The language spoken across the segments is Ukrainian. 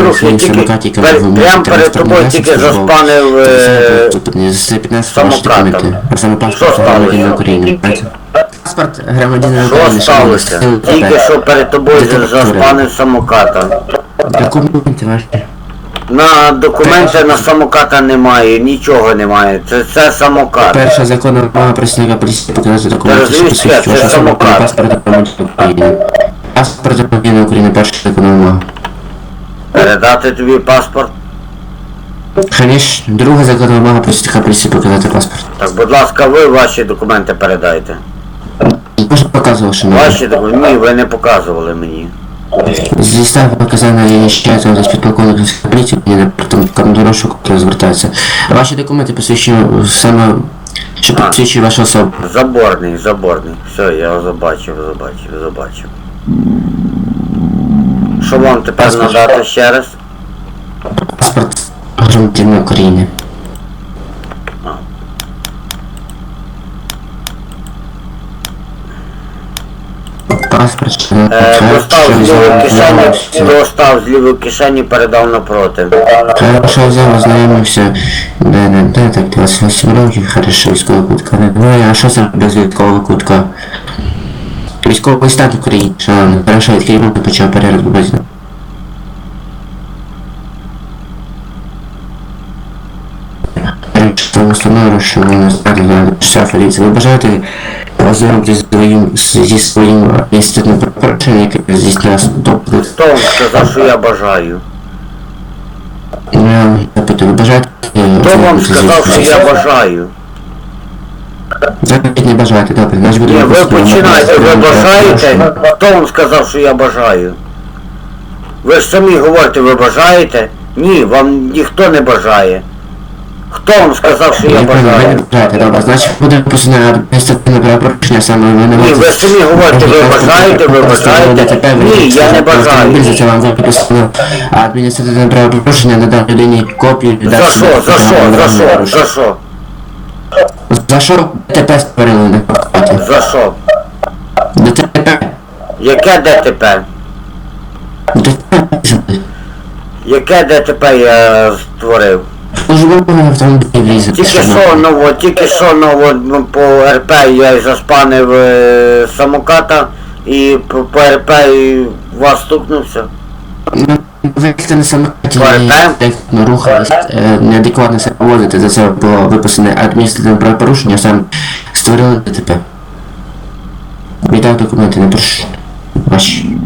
рух, я своїм тільки самокатиком пер- прямо перед тобою тільки заспанив, за 15 ваші документи. А Що паспорт сталося? громадянина України. Паспорт громадянина України. шановний, сталося? Тільки що перед тобою заспанив самоката. Документи ваші. На документи на самоката немає, нічого немає. Це, це самокат. Перша законна вимога працівника поліції показати документи, що вашу особу самокат. паспорт громадянина України. Паспорт громадянина України, перша законна вимога. Передати тобі паспорт. Конечно, друга законна вимога працівника поліції показати паспорт. Так, будь ласка, ви ваші документи передайте. Може показував, що не Ваші документи? Ні, ви не показували мені. З листа показано я ще десь підполковник поліції, мені на командировку, який звертається. Ваші документи посвідчують саме, що посвідчує вашу особу. Заборний, заборний. Все, я його забачив, забачив, забачив. Вам тепер Паспорт. надати ще раз? Паспорт громадянина України. Паспорт, Е, достав з лівої кишені, достав з лівої кишені, передав напроти. Хорошо, взяв, ознайомився. Да, да, да, так, 28 років, хорошо, військова кутка. Ну, а що це без військового кутка? Військовий стан України, шановний. Хорошо, від керівника почав перерву Що установлено, що вони стали на часах поліції. Ви бажаєте ознайомитися своїм, зі своїм інститутним пропорушенням, яке здійснилося тобто, Хто вам сказав, що я бажаю? я запитую, ви бажаєте Хто вам сказав, що я бажаю? Запит не бажаєте, добре, наш буде Ні, ви починаєте, ви бажаєте? Хто вам сказав, що я бажаю? Ви ж самі говорите, ви бажаєте? Ні, вам ніхто не бажає. Хто вам сказав, що я бажаю? бажаєте, добре, значить буде випущено адміністративне правопорушення, саме ви не Ні, ви самі говорите, ви бажаєте, ви бажаєте? Ні, я не бажаю. Це вам виписано адміністративне правопорушення, надав людині копію. За що, за що, за що, за що? За що ДТП створили на факті? За що? ДТП? Яке ДТП? ДТП? Яке ДТП я створив? Службовий автомобіль лізе. Тільки що ново, тільки що ново ну, по РП я заспанив е, самоката і по, по РП і вас стукнувся. Ви це не самокаті, ну, рухались, е, неадекватно себе поводите, за це було виписане адміністративне правопорушення, сам створили ДТП. Віддав документи, не прошу. Ваші.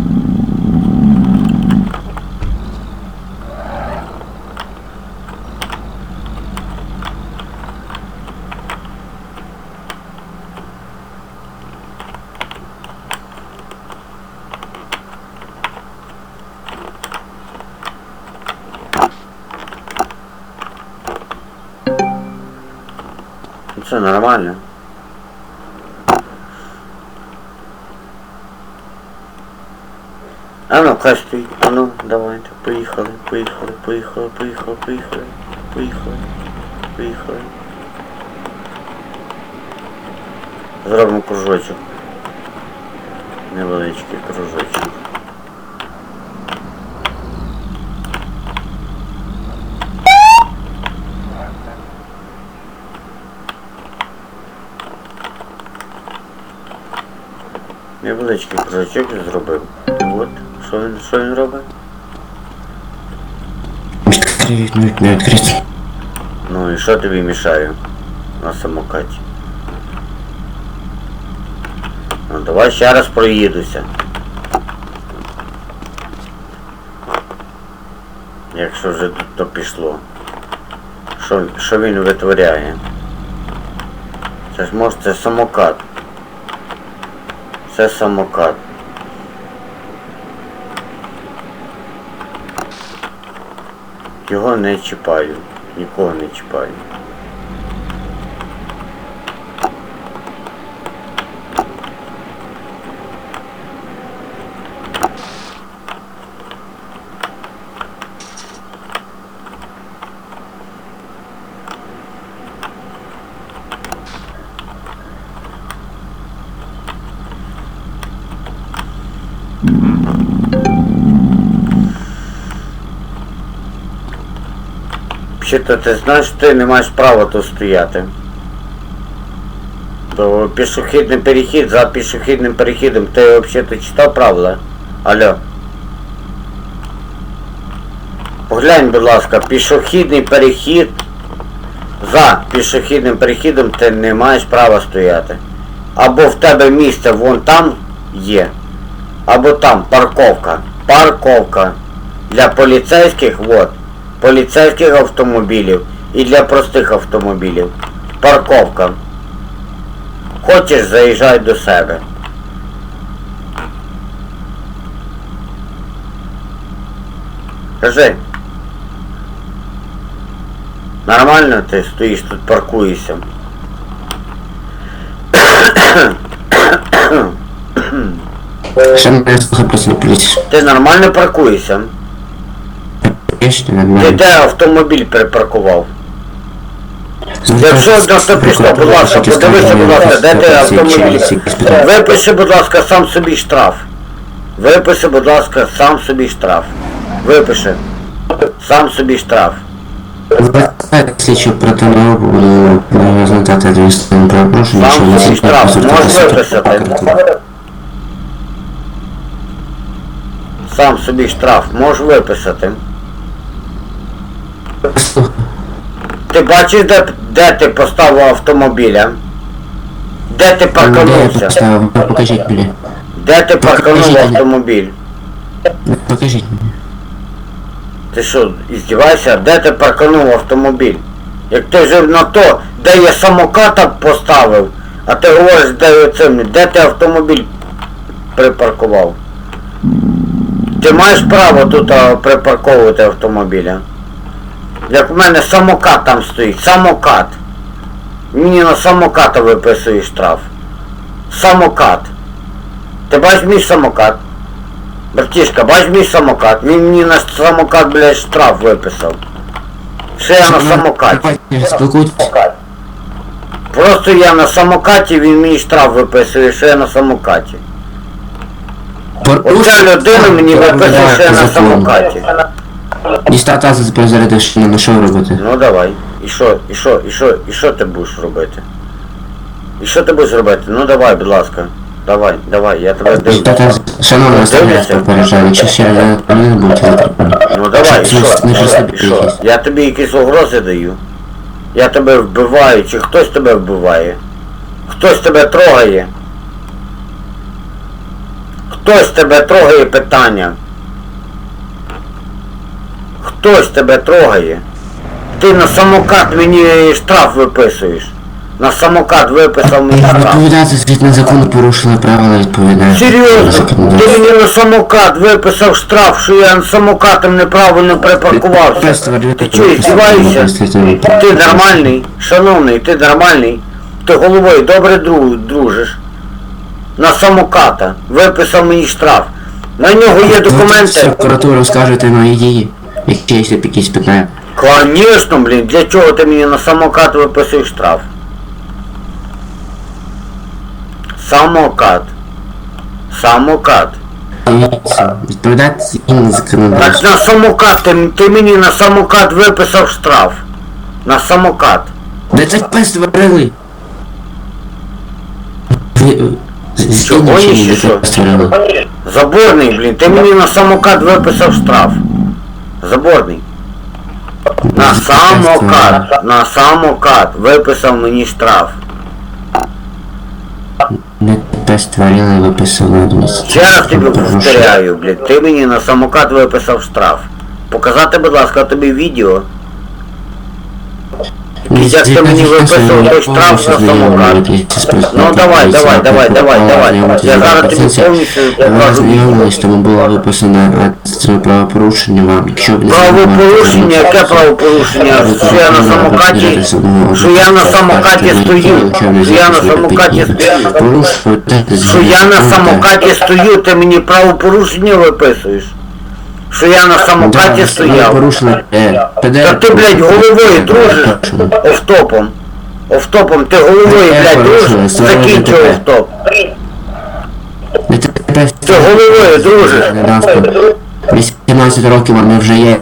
Це нормально. А ну, стоїть, а ну, давайте, поїхали, поїхали, поїхали, поїхали, поїхали, поїхали, поїхали. Зробимо кружочок. Невеличкий кружочок. Невеличкий кружочок я зробив. От, що він, що він робить? Відкрий вікно, вікно відкрито. Ну і що тобі мішає на самокаті? Ну давай ще раз проїдуся. Якщо вже тут то пішло. Що, що він витворяє? Це ж може це самокат. Це самокат. Його не чіпаю. Нікого не чіпаю. Взагалі-то ти знаєш, ти не маєш права тут стояти. То пішохідний перехід, за пішохідним перехідом ти взагалі читав правила? Алло. Поглянь, будь ласка, пішохідний перехід. За пішохідним перехідом ти не маєш права стояти. Або в тебе місце вон там є, або там парковка. Парковка. Для поліцейських, от, поліцейських автомобілів і для простих автомобілів. Парковка. Хочеш, заїжджай до себе. Кажи. Нормально ти стоїш тут паркуєшся? Ти нормально паркуєшся? Я ще нормально. де автомобіль припаркував? Якщо то пішло, будь ласка, подивися, будь ласка, де ти автомобіль? Випиши, будь ласка, сам собі штраф. Випиши, будь ласка, сам собі штраф. Випиши. Сам собі штраф. Оперативну групу, буду буду розглядати правопорушення, що собі штраф, можеш виписати? Сам собі штраф. Можеш виписати. Ти бачиш, де, де ти поставив автомобіля? Де ти Де я парканувся? поставив? Ну, Покажіть мені. Де ти парканув автомобіль? Ну, Покажіть мені. Ти що, іздівайся? Де ти парканув автомобіль? Як ти жив на то, де я самоката поставив, а ти говориш, де я цим, де ти автомобіль припаркував? Ти маєш право тут а, припарковувати автомобіля. Як в мене самокат там стоїть, самокат. Мені на самоката виписує штраф. Самокат. Ти бачиш мій самокат? Братішка, бач мій самокат. Він мені на самокат, блядь, штраф виписав. Що я на самокаті. Просто я на самокаті, він мені штраф виписує, що я на самокаті. Оця людина мені виписує, що я на самокаті. Дістати тепер зарядив, що не що робити. Ну давай. І що, і що, і що, і що ти будеш робити? І що ти будеш робити? Ну давай, будь ласка. Давай, давай, я тебе дивлюсь. Дістати, шановна, ставлю попереджаю, якщо ще не будете затримані. Ну давай, що? І що? Я тобі якісь угрози даю. Я тебе вбиваю, чи хтось тебе вбиває? Хтось тебе трогає? Хтось тебе трогає питання? Хтось тебе трогає? Ти на самокат мені штраф виписуєш. На самокат виписав мені штраф. Відповідати згідно закону порушили правила відповідає. Серйозно? Ти мені на самокат виписав штраф, що я самокатом неправильно припаркувався. Ти чого, здіваєшся? Ти нормальний, шановний, ти нормальний. Ти головою добре дру- дружиш. На самоката. Виписав мені штраф. На нього є документи. Прокуратуру скажете мої дії, якщо є якісь питання. Конечно, блін, для чого ти мені на самокат виписуєш штраф? Самокат. Самокат. Відповідати згідно Так на самокат, ти, ти мені на самокат виписав штраф. На самокат. Де це пес з- Чого, де що? Заборний, блін, ти мені на самокат виписав штраф. Заборний. На самокат, на самокат виписав мені штраф. Не те створили, виписали адміністративне Ще раз тобі повторяю, блядь. ти мені на самокат виписав штраф. Показати, будь ласка, тобі відео. Як ти мені виписав той штраф за самокат? Ну давай, давай, давай, давай, давай. Я зараз тобі повністю відео. Знайомились, тому було виписано адміністративне правопорушення вам. Якщо ви не Правопорушення, яке правопорушення? Що я на самокаті, що я на самокаті стою, що я на самокаті стою. Що я на самокаті стою, ти мені правопорушення виписуєш. Що я на самокаті стояв. Порушили, е, Та ти, блядь, головою дружиш офтопом. Офтопом, ти головою, блядь, дружиш, закінчив офтоп. Ти головою дружиш. 18 років вам вже є